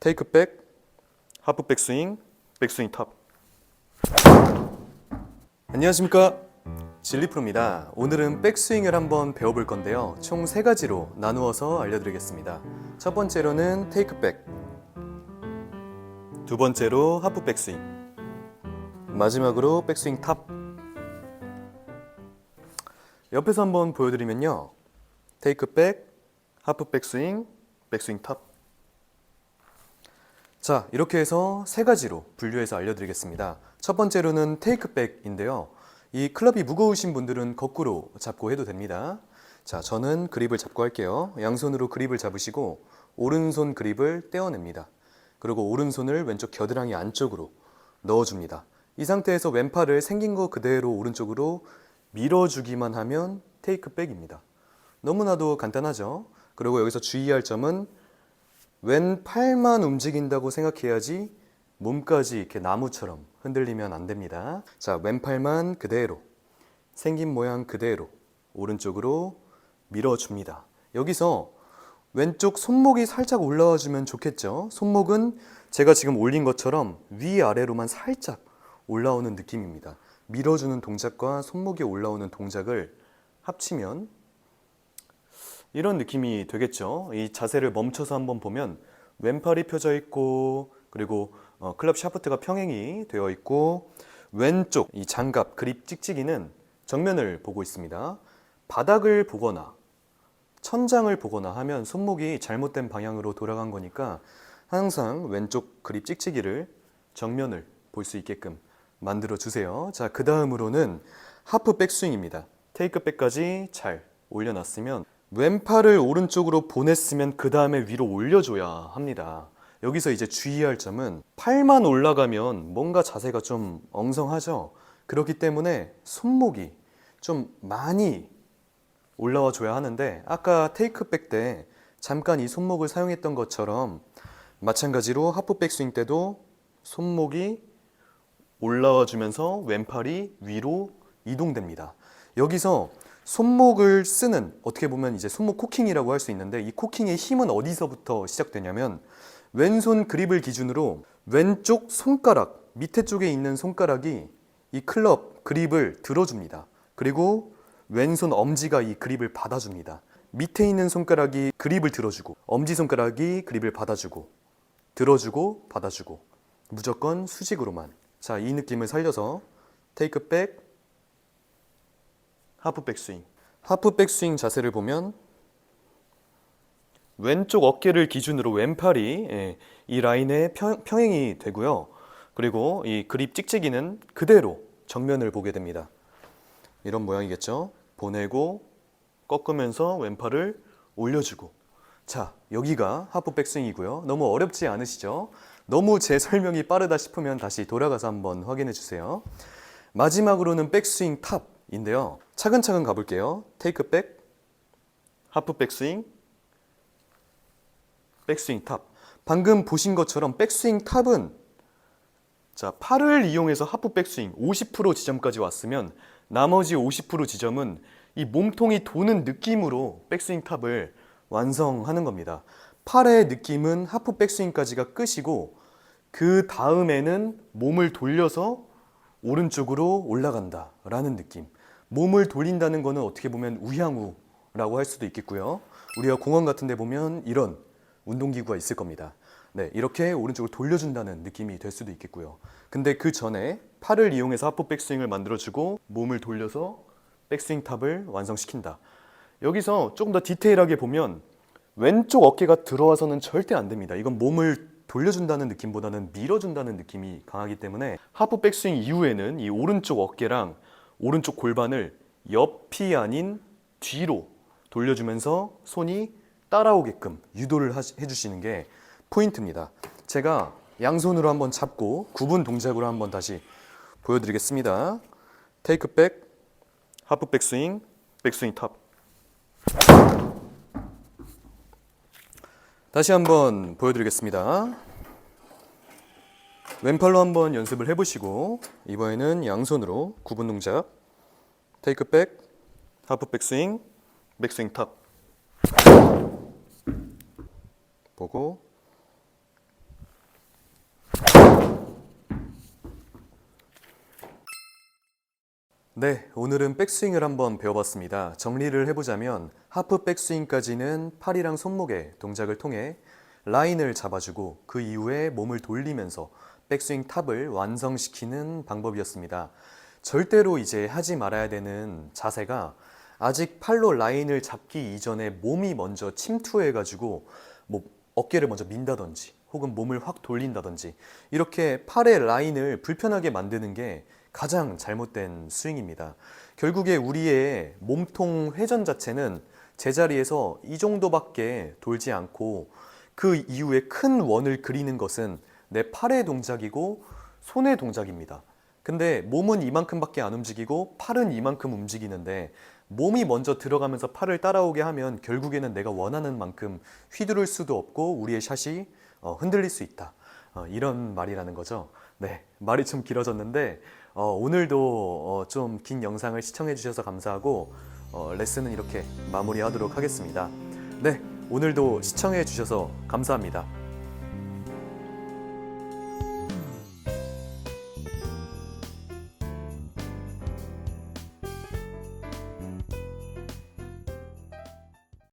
테이크 백, 하프 백스윙, 백스윙 탑. 안녕하십니까? 진리프로입니다. 오늘은 백스윙을 한번 배워볼 건데요. 총 세 가지로 나누어서 알려드리겠습니다. 첫 번째로는 테이크 백, 두 번째로 하프 백스윙, 마지막으로 백스윙 탑. 옆에서 한번 보여드리면요. 테이크 백, 하프 백스윙, 백스윙 탑. 자, 이렇게 해서 세 가지로 분류해서 알려드리겠습니다. 첫 번째로는 테이크백인데요. 이 클럽이 무거우신 분들은 거꾸로 잡고 해도 됩니다. 자, 저는 그립을 잡고 할게요. 양손으로 그립을 잡으시고 오른손 그립을 떼어냅니다. 그리고 오른손을 왼쪽 겨드랑이 안쪽으로 넣어줍니다. 이 상태에서 왼팔을 생긴 거 그대로 오른쪽으로 밀어주기만 하면 테이크백입니다. 너무나도 간단하죠? 그리고 여기서 주의할 점은 왼 팔만 움직인다고 생각해야지 몸까지 이렇게 나무처럼 흔들리면 안 됩니다. 자, 왼팔만 그대로 생긴 모양 그대로 오른쪽으로 밀어줍니다. 여기서 왼쪽 손목이 살짝 올라와 주면 좋겠죠. 손목은 제가 지금 올린 것처럼 위아래로만 살짝 올라오는 느낌입니다. 밀어주는 동작과 손목이 올라오는 동작을 합치면 이런 느낌이 되겠죠. 이 자세를 멈춰서 한번 보면 왼팔이 펴져 있고 그리고 어, 클럽 샤프트가 평행이 되어 있고 왼쪽 이 장갑 그립 찍찍이는 정면을 보고 있습니다. 바닥을 보거나 천장을 보거나 하면 손목이 잘못된 방향으로 돌아간 거니까 항상 왼쪽 그립 찍찍이를 정면을 볼 수 있게끔 만들어 주세요. 자, 그 다음으로는 하프 백스윙입니다. 테이크 백까지 잘 올려놨으면 왼팔을 오른쪽으로 보냈으면 그 다음에 위로 올려줘야 합니다. 여기서 이제 주의할 점은 팔만 올라가면 뭔가 자세가 좀 엉성하죠. 그렇기 때문에 손목이 좀 많이 올라와 줘야 하는데 아까 테이크백 때 잠깐 이 손목을 사용했던 것처럼 마찬가지로 하프백 스윙 때도 손목이 올라와 주면서 왼팔이 위로 이동됩니다. 여기서 손목을 쓰는 어떻게 보면 이제 손목 코킹이라고 할 수 있는데 이 코킹의 힘은 어디서부터 시작되냐면 왼손 그립을 기준으로 왼쪽 손가락 밑에 쪽에 있는 손가락이 이 클럽 그립을 들어줍니다. 그리고 왼손 엄지가 이 그립을 받아줍니다. 밑에 있는 손가락이 그립을 들어주고 엄지 손가락이 그립을 받아주고 들어주고 받아주고 무조건 수직으로만 자 이 느낌을 살려서 테이크 백 하프 백스윙. 하프 백스윙 자세를 보면 왼쪽 어깨를 기준으로 왼팔이 예, 이 라인에 평, 평행이 되고요. 그리고 이 그립 찍찍이는 그대로 정면을 보게 됩니다. 이런 모양이겠죠. 보내고 꺾으면서 왼팔을 올려주고. 자, 여기가 하프 백스윙이고요. 너무 어렵지 않으시죠? 너무 제 설명이 빠르다 싶으면 다시 돌아가서 한번 확인해 주세요. 마지막으로는 백스윙 탑 인데요. 차근차근 가볼게요. 테이크 백, 하프 백스윙, 백스윙 탑. 방금 보신 것처럼 백스윙 탑은 자, 팔을 이용해서 하프 백스윙 50% 지점까지 왔으면 나머지 50% 지점은 이 몸통이 도는 느낌으로 백스윙 탑을 완성하는 겁니다. 팔의 느낌은 하프 백스윙까지가 끝이고 그 다음에는 몸을 돌려서 오른쪽으로 올라간다 라는 느낌. 몸을 돌린다는 거는 어떻게 보면 우향우라고 할 수도 있겠고요. 우리가 공원 같은 데 보면 이런 운동기구가 있을 겁니다. 네, 이렇게 오른쪽으로 돌려준다는 느낌이 될 수도 있겠고요. 근데 그 전에 팔을 이용해서 하프 백스윙을 만들어주고 몸을 돌려서 백스윙 탑을 완성시킨다. 여기서 조금 더 디테일하게 보면 왼쪽 어깨가 들어와서는 절대 안 됩니다. 이건 몸을 돌려준다는 느낌보다는 밀어준다는 느낌이 강하기 때문에 하프 백스윙 이후에는 이 오른쪽 어깨랑 오른쪽 골반을 옆이 아닌 뒤로 돌려주면서 손이 따라오게끔 유도를 해주시는 게 포인트입니다. 제가 양손으로 한번 잡고 구분 동작으로 한번 다시 보여드리겠습니다. 테이크 백, 하프 백스윙, 백스윙 탑. 다시 한번 보여드리겠습니다. 왼팔로 한번 연습을 해보시고 이번에는 양손으로 구분 동작 테이크백, 하프백 스윙, 백스윙 탑 보고 네, 오늘은 백스윙을 한번 배워봤습니다. 정리를 해보자면 하프 백스윙까지는 팔이랑 손목의 동작을 통해 라인을 잡아주고 그 이후에 몸을 돌리면서 백스윙 탑을 완성시키는 방법이었습니다. 절대로 이제 하지 말아야 되는 자세가 아직 팔로 라인을 잡기 이전에 몸이 먼저 침투해가지고 뭐 어깨를 먼저 민다든지 혹은 몸을 확 돌린다든지 이렇게 팔의 라인을 불편하게 만드는 게 가장 잘못된 스윙입니다. 결국에 우리의 몸통 회전 자체는 제자리에서 이 정도밖에 돌지 않고 그 이후에 큰 원을 그리는 것은 내 팔의 동작이고 손의 동작입니다. 근데 몸은 이만큼밖에 안 움직이고 팔은 이만큼 움직이는데 몸이 먼저 들어가면서 팔을 따라오게 하면 결국에는 내가 원하는 만큼 휘두를 수도 없고 우리의 샷이 어, 흔들릴 수 있다. 어, 이런 말이라는 거죠. 네, 말이 좀 길어졌는데 어, 오늘도 좀긴 영상을 시청해 주셔서 감사하고 어, 레슨은 이렇게 마무리하도록 하겠습니다. 네, 오늘도 시청해 주셔서 감사합니다.